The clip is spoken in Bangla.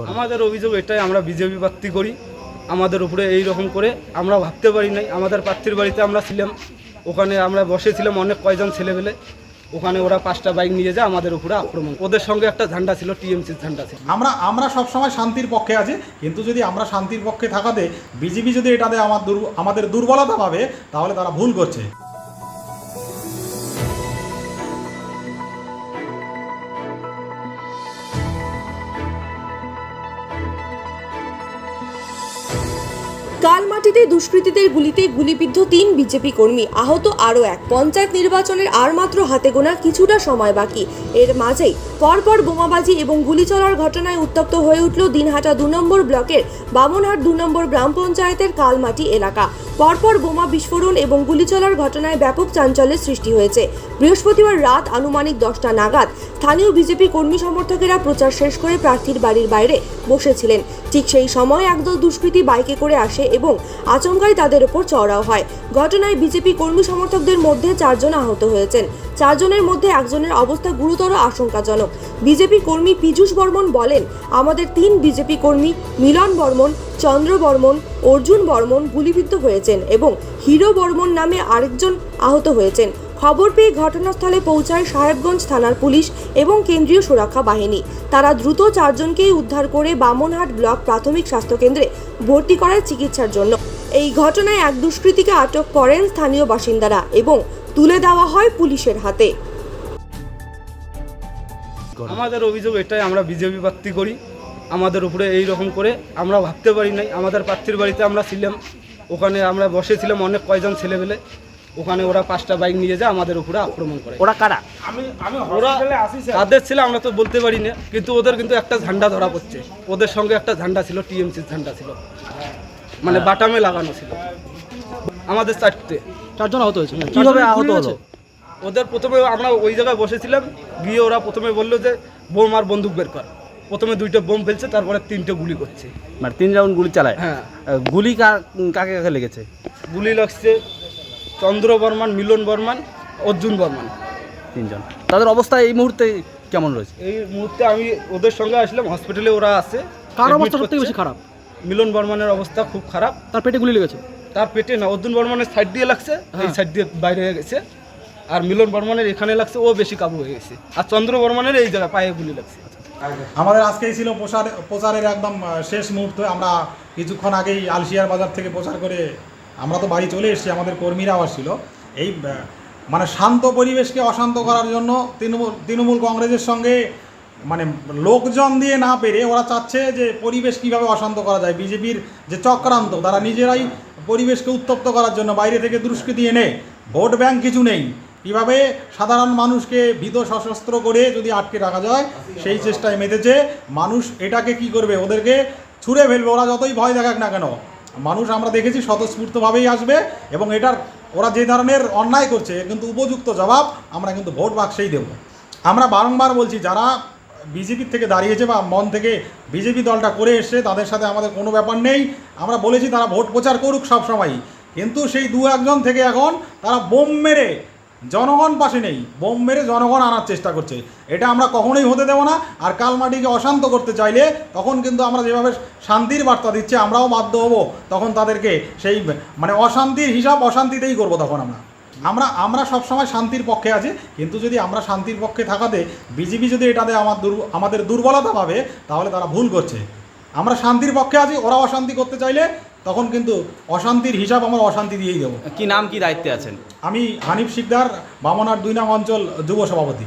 করেন আমাদের অভিযোগ এটাই আমরা বিজেপি প্রার্থী করি। আমাদের উপরে এই রকম করে আমরা ভাবতে পারি নাই। আমাদের প্রার্থীর বাড়িতে আমরা ছিলাম। ওখানে আমরা বসেছিলাম অনেক কয়জন ছেলেবেলে ওখানে ওরা পাঁচটা বাইক নিয়ে যায় আমাদের উপরে আক্রমণ। ওদের সঙ্গে একটা ঝান্ডা ছিল টিএমসির ঝান্ডা ছিল। আমরা আমরা সবসময় শান্তির পক্ষে আছি কিন্তু যদি আমরা শান্তির পক্ষে থাকাতে বিজেপি যদি এটাতে আমার দুর্ব আমাদের দুর্বলতা পাবে তাহলে তারা ভুল করছে। কালমাটিতে দুষ্কৃতীদের গুলিতে গুলিবিদ্ধ তিন বিজেপি কর্মী। আহত আরও এক। পঞ্চায়েত নির্বাচনের আর মাত্র হাতে গোনা কিছুটা সময় বাকি। এর মাঝেই পরপর বোমাবাজি এবং গুলি চলার ঘটনায় উত্তপ্ত হয়ে উঠল দিনহাটা দু নম্বর ব্লকের বামনহাট দু নম্বর গ্রাম পঞ্চায়েতের কালমাটি এলাকা। পরপর বোমা বিস্ফোরণ এবং গুলি চলার ঘটনায় ব্যাপক চাঞ্চল্যের সৃষ্টি হয়েছে। বৃহস্পতিবার রাত আনুমানিক দশটা নাগাদ স্থানীয় বিজেপি কর্মী সমর্থকেরা প্রচার শেষ করে প্রার্থীর বাড়ির বাইরে বসেছিলেন। ঠিক সেই সময় একদল দুষ্কৃতী বাইকে করে আসে এবং আচমকাই তাদের ওপর চড়াও হয়। ঘটনায় বিজেপি কর্মী সমর্থকদের মধ্যে চারজন আহত হয়েছেন। চারজনের মধ্যে একজনের অবস্থা গুরুতর আশঙ্কাজনক। বিজেপি কর্মী পীযূষ বর্মন বলেন, আমাদের তিন বিজেপি কর্মী, মিলন বর্মন, চন্দ্র বর্মন, অর্জুন বর্মন গুলিবিদ্ধ হয়েছেন এবং হিরো বর্মন নামে আরেকজন আহত হয়েছেন। খবর পেয়ে ঘটনাস্থলে পৌঁছায় সাহেবগঞ্জ থানার পুলিশ এবং কেন্দ্রীয় সুরক্ষা বাহিনী। তারা দ্রুত চারজনকেই উদ্ধার করে বামনহাট ব্লক প্রাথমিক স্বাস্থ্যকেন্দ্রে ভর্তি করায় চিকিৎসার জন্য। এই ঘটনায় এক দুষ্কৃতীকে আটক করেন স্থানীয় বাসিন্দারা এবং তুলে দেওয়া হয় পুলিশের হাতে। আমাদের অভিযোগ এটাই আমরা বিজেপি প্রার্থী করি। আমাদের উপরে এই রকম করে আমরা ভাবতে পারি নাই। আমাদের প্রার্থীর বাড়িতে আমরা ছিলাম ওখানে আমরা বসেছিলাম অনেক কয়জন ছেলেবেলে ওখানে ওরা পাঁচটা বাইক নিয়ে যায় আমাদের উপরে আক্রমণ করে। ওরা কারা? ওরা কাদের ছিল আমরা তো বলতে পারি না। কিন্তু ওদের কিন্তু একটা ঝান্ডা ধরা পড়ছে। ওদের সঙ্গে একটা ঝান্ডা ছিল টিএমসির ঝান্ডা ছিল। মানে বাটামে লাগানো ছিল। আমাদের চারটে। চারজন আহত হয়েছে। কীভাবে আহত হলো? ওদের প্রথমে আমরা ওই জায়গায় বসেছিলাম গিয়ে ওরা প্রথমে বলল যে বোম আর বন্দুক বের কর। প্রথমে দুইটা বোম ফেলছে তারপরে তিনটে গুলি করছে। মানে তিন রাউন্ড গুলি চালায়? হ্যাঁ। গুলি কাকে কাকে লেগেছে? গুলি লাগছে চন্দ্র বর্মান মিলন বর্মান অর্জুন বর্মান। তিনজন। তাদের অবস্থা এই মুহূর্তে কেমন রয়েছে? এই মুহূর্তে আমি ওদের সঙ্গে আসলাম হসপিটালে ওরা আছে। কার অবস্থা সবথেকে বেশি খারাপ? মিলন বর্মানের অবস্থা খুব খারাপ। তার পেটে গুলি লেগেছে? তার পেটে না অর্জুন বর্মনের সাইড দিয়ে লাগছে এই হ্যাঁ। সাইড দিয়ে বাইরে হয়ে গেছে। আর মিলন বর্মনের এখানে লাগছে ও বেশি কাবু হয়ে গেছে। আর চন্দ্র বর্মনের এই জায়গায় পায়ে গুলি লাগছে। আমাদের আজকেই ছিল প্রচার প্রচারের একদম শেষ মুহূর্ত। আমরা কিছুক্ষণ আগেই আলসিয়ার বাজার থেকে প্রচার করে আমরা তো বাড়ি চলে এসেছি আমাদের কর্মীরাও আসছিল। এই মানে শান্ত পরিবেশকে অশান্ত করার জন্য তৃণমূল তৃণমূল কংগ্রেসের সঙ্গে মানে লোকজন দিয়ে না পেরে ওরা চাচ্ছে যে পরিবেশ কীভাবে অশান্ত করা যায়। বিজেপির যে চক্রান্ত, তারা নিজেরাই পরিবেশকে উত্তপ্ত করার জন্য বাইরে থেকে দুষ্কৃতি এনে, ভোট ব্যাংক কিছু নেই। কীভাবে সাধারণ মানুষকে ভীত সশস্ত্র করে যদি আটকে রাখা যায়, সেই চেষ্টায় মেতেছে। মানুষ এটাকে কি করবে? ওদেরকে ছুঁড়ে ফেলবে, ওরা যতই ভয় দেখাক না কেন। মানুষ আমরা দেখেছি স্বতঃস্ফূর্তভাবেই আসবে এবং এটার ওরা যে ধরনের অন্যায় করছে কিন্তু উপযুক্ত জবাব আমরা কিন্তু ভোট বাক্সেই দেব। আমরা বারংবার বলছি, যারা বিজেপির থেকে দাঁড়িয়েছে বা মন থেকে বিজেপি দলটা করে এসছে, তাদের সাথে আমাদের কোনো ব্যাপার নেই। আমরা বলেছি তারা ভোট প্রচার করুক সব সময়ই। কিন্তু সেই দু একজন থেকে এখন তারা বোম মেরে জনগণ পাশে নেই। বোম মেরে জনগণ আনার চেষ্টা করছে। এটা আমরা কখনোই হতে দেবো না। আর কালমাটিকে অশান্ত করতে চাইলে তখন কিন্তু আমরা যেভাবে শান্তির বার্তা দিচ্ছি, আমরাও বাধ্য হব। তখন তাদেরকে সেই মানে অশান্তির হিসাব অশান্তিতেই করব তখন আমরা। আমরা আমরা সবসময় শান্তির পক্ষে আছি কিন্তু যদি আমরা শান্তির পক্ষে থাকাতে বিজেপি যদি এটাতে আমার দুর আমাদের দুর্বলতা পাবে তাহলে তারা ভুল করছে। আমরা শান্তির পক্ষে আছি ওরা অশান্তি করতে চাইলে তখন কিন্তু অশান্তির হিসাব আমরা অশান্তি দিয়েই দেবো। কি নাম কি দায়িত্বে আছেন? আমি হানিফ শিকদার বামনার দুই নাম অঞ্চল যুব সভাপতি।